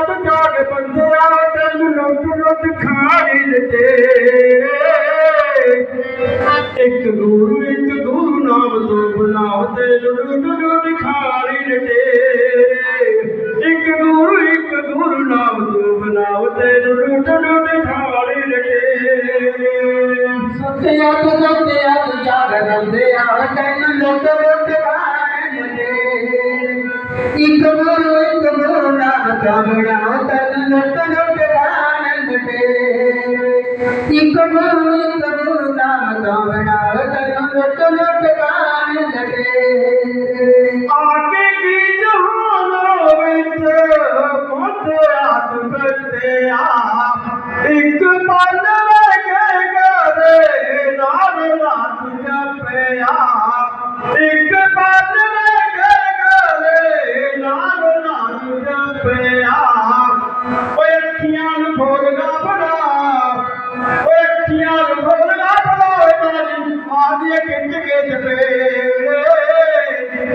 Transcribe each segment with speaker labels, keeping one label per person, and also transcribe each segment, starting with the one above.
Speaker 1: ਆਪ ਜਾਗ ਬੰਦਿਆ ਤੈਨੂੰ ਲੁੱਟ ਲੁੱਟ ਖਾਣੀ ਲਟੇ ਇੱਕ ਗੁਰੂ ਇੱਕ ਗੁਰੂ ਨਾਮ ਤੋਂ ਬਨਾਵ ਤੇ ਲੁੱਟ ਲੁੱਟ ਖਾਣੀ ਲਟੇ ਇੱਕ ਗੁਰੂ ਇੱਕ ਗੁਰੂ ਨਾਮ ਤੋਂ ਬਨਾਵ ਤੇ ਲੁੱਟ ਲੁੱਟ ਖਾਣੀ ਲਟੇ
Speaker 2: ਸੁੱਤਿਆ ਤੂੰ ਸੁੱਤਿਆ ਤੂੰ ਜਾਗ ਰੰਦਿਆ ਤੈਨੂੰ ਲੁੱਟ پاڻ ليڪڙا ته نه پڪان لڳي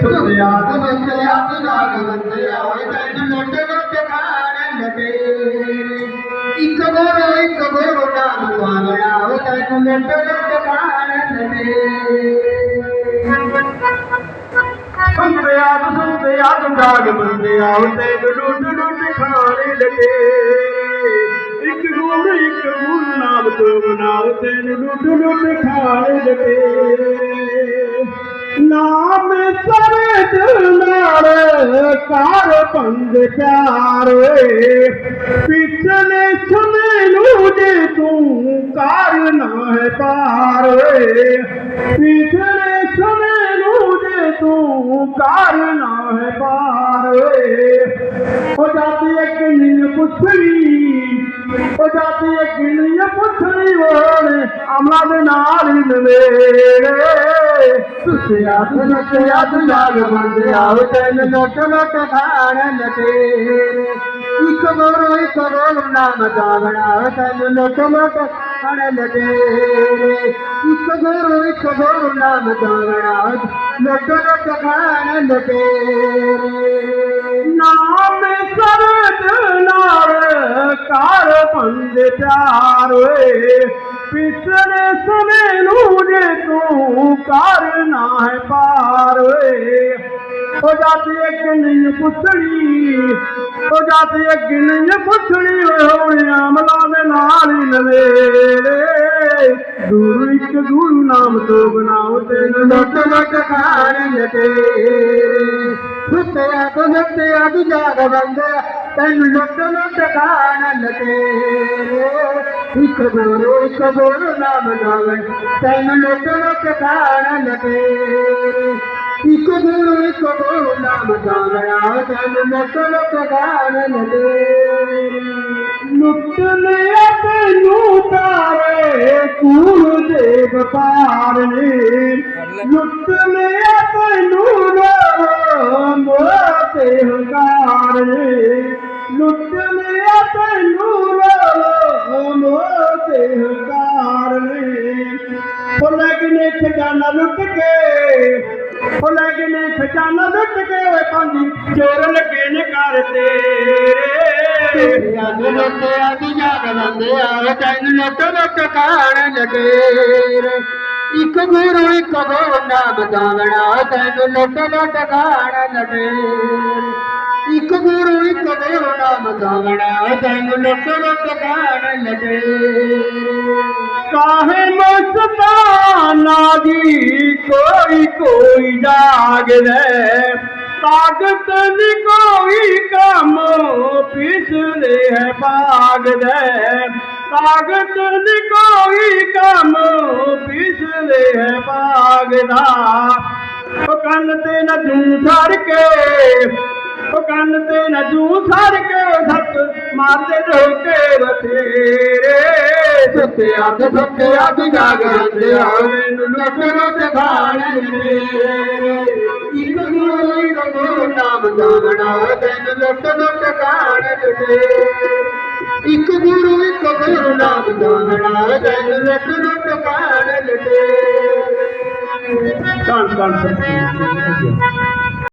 Speaker 1: سويا
Speaker 2: پسند بندي آيو ته
Speaker 1: هڪ سي آگ بندي آيو ته तेन लुट लुट खाए लगे नाम सरे दिलदार कार पंज प्यार। पिछले सुने लूजे तू, कार ना है पार। पिछले सुने लूजे तू, कार ना है पार। हो जाती है कि कुछ हो जाती है
Speaker 2: ڪڻ لڳي هڪ دورو هڪ روڊ نه دا توڪل ڪڻ لڳي هڪ دورو هڪ رول نه داڪ لٽيري
Speaker 1: نام چلار ڪارو پنج پيار पिछले समय लूजे तू करना है पार हो जाती एक नहीं पुछड़ी हो जाती एक नहीं पुछड़ी होमला में नारी नवे गुरु एक गुरु नाम तो बनाओ तेन लट
Speaker 2: लट खाने लगे सुते आ तो नते आ जाग बंदे تن نه لٽ لڳي هڪ دور هڪ دور نٽل ڪانه لڳي هڪ دور هڪ بول نه بچايا ته لڳي
Speaker 1: لت ۾ تون تاري ڪوڙي واري لت ۾ تون موديڪاري لٽ فل ڪچاني لٽڪي چور لڳي نگ
Speaker 2: تون لٽڪ لڳي هڪ گرو ڪاگانا تڏهن لٽ ਲਗੇ ਇੱਕ ਗੁਰੂ ਇੱਕ ਦੇਵ ਨਾਮ ਗਾਵਣਾ ਤੈਨੂੰ ਲੁੱਟ ਲੁੱਟ ਗਾਣ ਲਗੇ
Speaker 1: ਕਾਹੇ ਮਸਤਾਨਾ ਦੀ ਕੋਈ ਕੋਈ ਜਾਗਵੇ ताकतन कोई कम, पिछले है बाग दे ताकतन कोई कम, पिछले है बाग दा तो कल ते न झूठ के ਕੰਨ ਤੇ ਨਾ ਜੂ ਸੜ ਕੇ ਸੱਟ ਮਾਰਦੇ ਰੋਕੇ ਬਥੇਰੇ। ਸੱਤਿਆ ਤੇ ਸੱਤਿਆ ਦੀ ਜਾਗਰਦਿਆ ਮੈਨੂੰ
Speaker 2: ਇੱਕ ਗੁਰੂ ਨਾਮ ਜਾਗਣਾ, ਤੈਨੂੰ ਨਕਰੋ ਤੇ ਖਾਣੇ ਮੇਰੇ ਇੱਕ ਗੁਰੂ ਇੱਕ ਗੁਰੂ ਨਾਮ ਜਾਣਣਾ ਜਨ ਰਤ ਨੂੰ ਟਕਾਣ ਲਟੇ